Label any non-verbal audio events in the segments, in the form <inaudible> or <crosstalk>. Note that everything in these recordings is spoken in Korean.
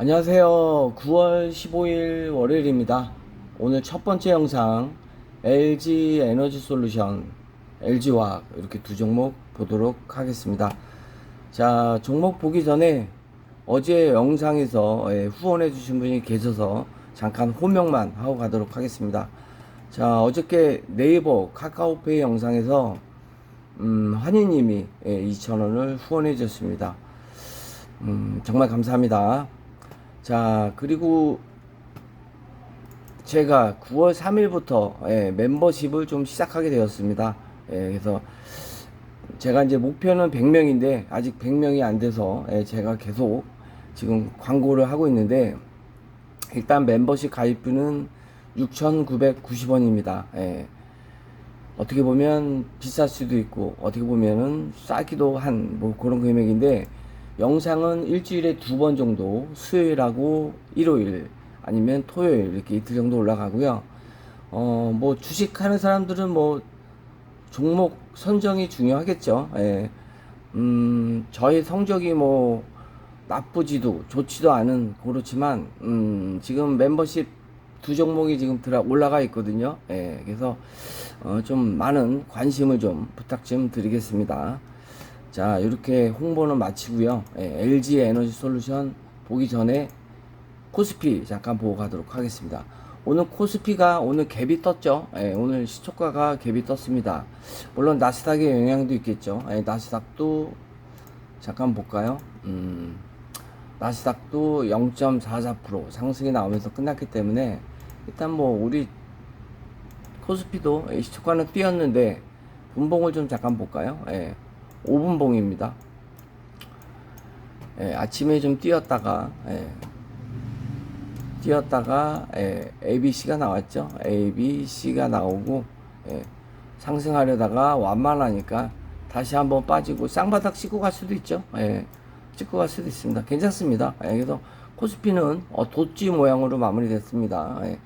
안녕하세요. 9월 15일 월요일입니다. 오늘 첫 번째 영상 LG 에너지 솔루션, LG화학 이렇게 두 종목 보도록 하겠습니다. 자, 종목 보기 전에 어제 영상에서 예, 후원해 주신 분이 계셔서 잠깐 호명만 하고 가도록 하겠습니다. 자, 어저께 네이버 카카오페이 영상에서 음, 환희님이 예, 2,000원을 후원해 주셨습니다. 음, 정말 감사합니다. 자, 그리고 제가 9월 3일부터 예, 멤버십을 좀 시작하게 되었습니다. 예, 그래서 제가 이제 목표는 100명인데 아직 100명이 안 돼서 예, 제가 계속 지금 광고를 하고 있는데 일단 멤버십 가입비는 6,990원입니다. 예. 어떻게 보면 비쌀 수도 있고 어떻게 보면은 싸기도 한 뭐 그런 금액인데 영상은 일주일에 두 번 정도 수요일하고 일요일 아니면 토요일 이렇게 이틀 정도 올라가고요. 어 뭐 주식하는 사람들은 뭐 종목 선정이 중요하겠죠. 예. 음 저희 성적이 뭐 나쁘지도 좋지도 않은 그렇지만 음 지금 멤버십 두 종목이 지금 들어 올라가 있거든요. 예, 그래서 어, 좀 많은 관심을 좀 부탁 좀 드리겠습니다. 자, 이렇게 홍보는 마치고요. 예, LG 에너지 솔루션 보기 전에 코스피 잠깐 보고 가도록 하겠습니다. 오늘 코스피가 오늘 갭이 떴죠. 예, 오늘 시초가가 갭이 떴습니다. 물론 나스닥의 영향도 있겠죠. 예, 나스닥도 잠깐 볼까요? 음, 나스닥도 0.44% 상승이 나오면서 끝났기 때문에 일단 뭐 우리 코스피도 시초가는 뛰었는데 분봉을 좀 잠깐 볼까요? 예, 5분봉입니다. 예, 아침에 좀 뛰었다가 예, 뛰었다가 예, ABC가 나왔죠. ABC가 나오고 예, 상승하려다가 완만하니까 다시 한번 빠지고 쌍바닥 씻고 갈 수도 있죠. 예, 찍고 갈 수도 있습니다. 괜찮습니다. 예, 그래서 코스피는 어, 도찌 모양으로 마무리됐습니다. 예.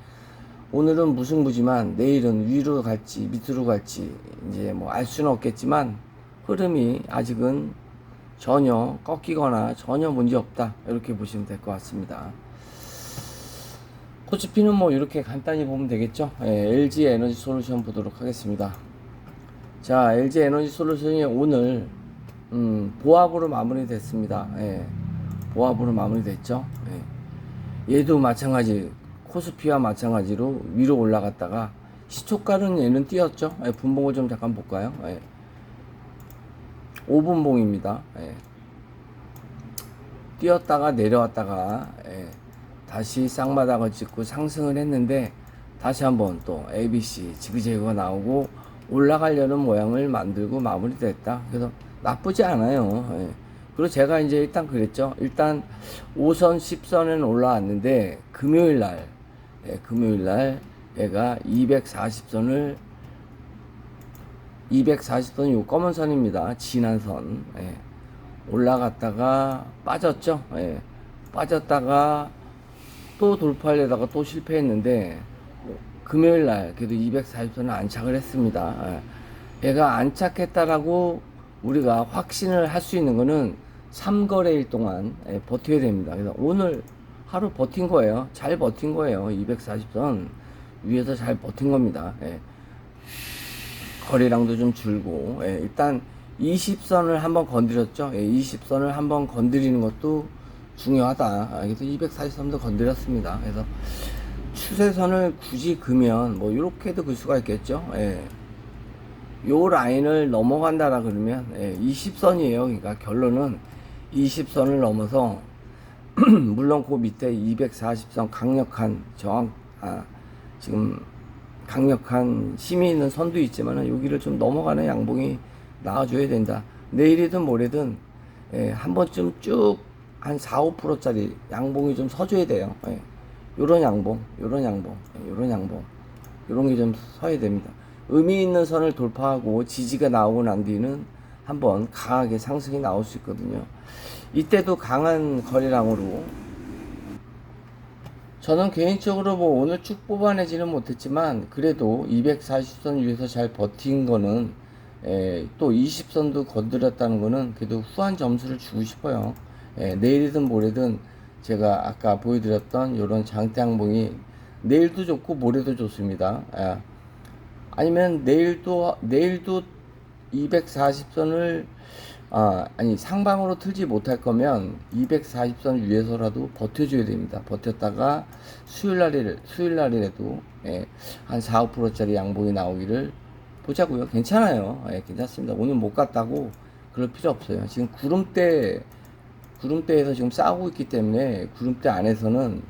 오늘은 무승부지만 내일은 위로 갈지 밑으로 갈지 이제 뭐 알 수는 없겠지만 흐름이 아직은 전혀 꺾이거나 전혀 문제 없다 이렇게 보시면 될 것 같습니다. 코스피는 뭐 이렇게 간단히 보면 되겠죠. 예, LG 에너지 솔루션 보도록 하겠습니다. 자, LG 에너지 솔루션이 오늘 음, 보합으로 마무리됐습니다. 예, 보합으로 마무리됐죠. 예. 얘도 마찬가지 코스피와 마찬가지로 위로 올라갔다가 시초가는 얘는 뛰었죠. 예, 분봉을 좀 잠깐 볼까요? 예. 5분봉입니다. 예. 뛰었다가 내려왔다가 예. 다시 쌍바닥을 찍고 상승을 했는데 다시 한번 또 ABC 지그재그가 나오고 올라가려는 모양을 만들고 마무리됐다. 그래서 나쁘지 않아요. 예. 그리고 제가 이제 일단 그랬죠. 일단 5선, 10선은 올라왔는데 금요일 날, 예, 금요일 날 얘가 240선을 240선이 요 검은 선입니다. 진한 선. 예. 올라갔다가 빠졌죠. 예. 빠졌다가 또 돌파하려다가 또 실패했는데 금요일 날 그래도 240선을 안착을 했습니다. 예. 얘가 안착했다라고 우리가 확신을 할 수 있는 거는 3거래일 동안 예, 버텨야 됩니다. 그래서 오늘 하루 버틴 거예요. 잘 버틴 거예요. 240선 위에서 잘 버틴 겁니다. 예. 거래량도 좀 줄고 예, 일단 20선을 한번 건드렸죠. 예, 20선을 한번 건드리는 것도 중요하다. 아, 그래서 240선도 건드렸습니다. 그래서 추세선을 굳이 그면 뭐 이렇게도 그 수가 있겠죠. 예. 요 라인을 넘어간다라 그러면 예, 20선이에요. 그러니까 결론은 20선을 넘어서 <clears throat> 물론 그 밑에 240선 강력한 저항 아 지금 강력한 힘이 있는 선도 있지만은 여기를 좀 넘어가는 양봉이 나와줘야 된다. 내일이든 모레든 예, 한 번쯤 쭉 한 4, 5%짜리 양봉이 좀 서줘야 돼요. 예. 요런 양봉, 요런 양봉, 예, 요런 양봉, 요런 게 좀 서야 됩니다. 의미 있는 선을 돌파하고 지지가 나오고 난 뒤는 한번 강하게 상승이 나올 수 있거든요. 이때도 강한 거래량으로 저는 개인적으로 뭐 오늘 쭉 뽑아내지는 못했지만 그래도 240선 위에서 잘 버틴 거는 에, 또 20선도 건드렸다는 거는 그래도 후한 점수를 주고 싶어요. 에, 내일이든 모레든 제가 아까 보여드렸던 이런 장대 항봉이 내일도 좋고 모레도 좋습니다. 예. 아니면 내일도 내일도 240선을 아, 아니 상방으로 틀지 못할 거면 240선 위에서라도 버텨줘야 됩니다. 버텼다가 수요일 날에 수요일 날이라도 예, 한 4, 5%짜리 양봉이 나오기를 보자고요. 괜찮아요. 예, 괜찮습니다. 오늘 못 갔다고 그럴 필요 없어요. 지금 구름대 구름대에서 지금 싸우고 있기 때문에 구름대 안에서는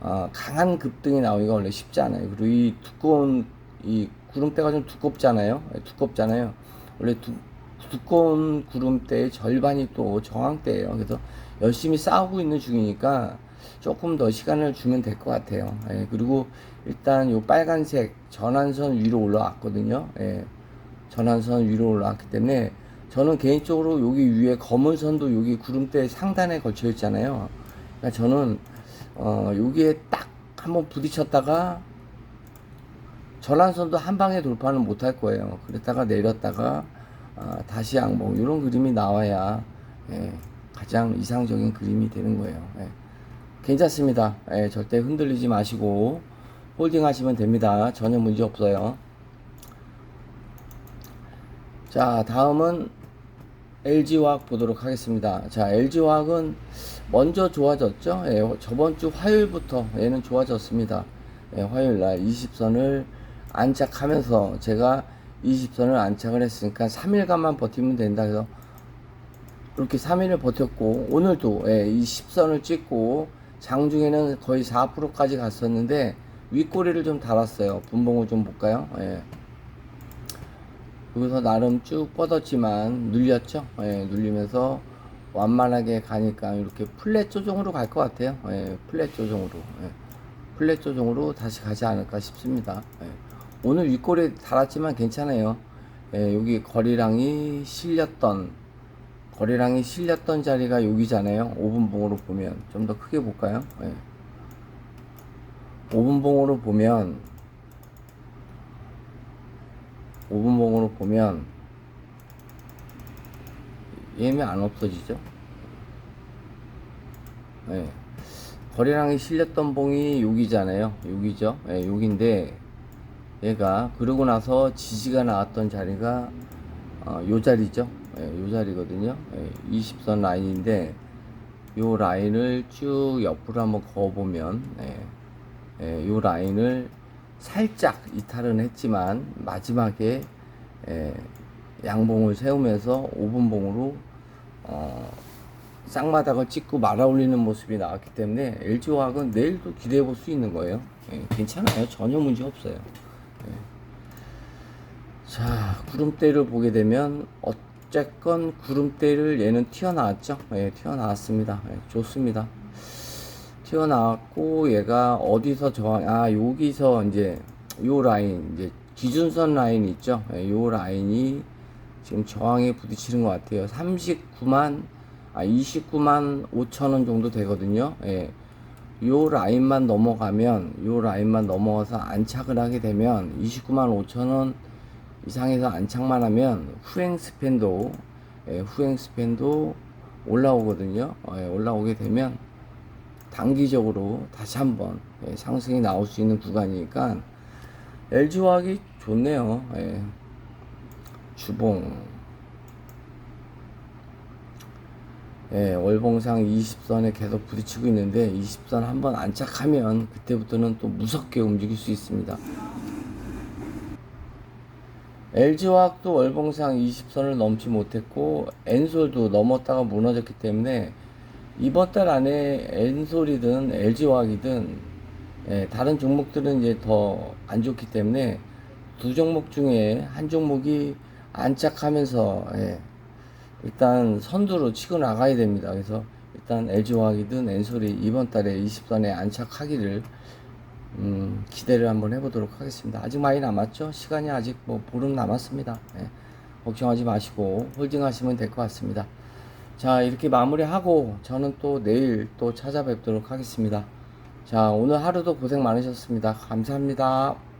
어, 강한 급등이 나오기가 원래 쉽지 않아요. 그리고 이 두꺼운 이 구름대가 좀 두껍잖아요. 예, 두껍잖아요. 원래 두, 두꺼운 구름대의 절반이 또 저항대예요. 그래서 열심히 싸우고 있는 중이니까 조금 더 시간을 주면 될 것 같아요. 예, 그리고 일단 요 빨간색 전환선 위로 올라왔거든요. 예, 전환선 위로 올라왔기 때문에 저는 개인적으로 여기 위에 검은 선도 여기 구름대 상단에 걸쳐 있잖아요. 그러니까 저는 어, 여기에 딱 한번 부딪혔다가 전환선도 한 방에 돌파는 못할 거예요. 그랬다가 내렸다가 아, 다시 양봉 이런 그림이 나와야 예, 가장 이상적인 그림이 되는 거예요. 예. 괜찮습니다. 예, 절대 흔들리지 마시고 홀딩 하시면 됩니다. 전혀 문제 없어요. 자, 다음은 LG화학 보도록 하겠습니다. 자, LG화학은 먼저 좋아졌죠. 예, 저번 주 화요일부터 얘는 좋아졌습니다. 예, 화요일 날 20선을 안착하면서 제가 20선을 안착을 했으니까 3일간만 버티면 된다 해서 이렇게 3일을 버텼고 오늘도 예, 이 10선을 찍고 장중에는 거의 4%까지 갔었는데 윗꼬리를 좀 달았어요. 분봉을 좀 볼까요? 예. 여기서 나름 쭉 뻗었지만 눌렸죠. 예, 눌리면서 완만하게 가니까 이렇게 플랫 조정으로 갈 것 같아요. 예, 플랫 조정으로. 예. 플랫 조정으로 다시 가지 않을까 싶습니다. 예. 오늘 윗골에 달았지만 괜찮아요. 예, 여기 거리랑이 실렸던 거리랑이 실렸던 자리가 여기잖아요. 5분봉으로 보면 좀 더 크게 볼까요? 예. 5분봉으로 보면 5분봉으로 보면 얘는 안 없어지죠? 예. 거리랑이 실렸던 봉이 여기잖아요. 여기죠. 예, 여기인데 얘가 그러고 나서 지지가 나왔던 자리가 어, 요 자리죠. 예, 요 자리거든요. 예, 20선 라인인데 요 라인을 쭉 옆으로 한번 그어보면 예, 예, 요 라인을 살짝 이탈은 했지만 마지막에 예, 양봉을 세우면서 5분봉으로 어, 쌍마닥을 찍고 말아 올리는 모습이 나왔기 때문에 LG화학은 내일도 기대해 볼 수 있는 거예요. 예, 괜찮아요. 전혀 문제 없어요. 예. 자, 구름대를 보게 되면 어쨌건 구름대를 얘는 튀어나왔죠. 예, 튀어나왔습니다. 예, 좋습니다. 튀어나왔고 얘가 어디서 저항 아 여기서 이제 요 라인 이제 기준선 라인 있죠. 예, 요 라인이 지금 저항에 부딪히는 것 같아요. 39만 아 29만 5천 원 정도 되거든요. 예. 요 라인만 넘어가면 요 라인만 넘어가서 안착을 하게 되면 29만 5천 원 이상에서 안착만 하면 후행 스팬도 예, 후행 스팬도 올라오거든요. 어, 예, 올라오게 되면 단기적으로 다시 한번 예, 상승이 나올 수 있는 구간이니까 LG화학이 좋네요. 예. 주봉 예, 월봉상 20선에 계속 부딪히고 있는데 20선 한번 안착하면 그때부터는 또 무섭게 움직일 수 있습니다. LG화학도 월봉상 20선을 넘지 못했고 엔솔도 넘었다가 무너졌기 때문에 이번 달 안에 엔솔이든 LG화학이든 예, 다른 종목들은 이제 더 안 좋기 때문에 두 종목 중에 한 종목이 안착하면서 예, 일단 선두로 치고 나가야 됩니다. 그래서 일단 LG화학이든 엔솔이 이번 달에 20선에 안착하기를 음, 기대를 한번 해보도록 하겠습니다. 아직 많이 남았죠? 시간이 아직 뭐 보름 남았습니다. 예, 걱정하지 마시고 홀딩하시면 될 것 같습니다. 자, 이렇게 마무리하고 저는 또 내일 또 찾아뵙도록 하겠습니다. 자, 오늘 하루도 고생 많으셨습니다. 감사합니다.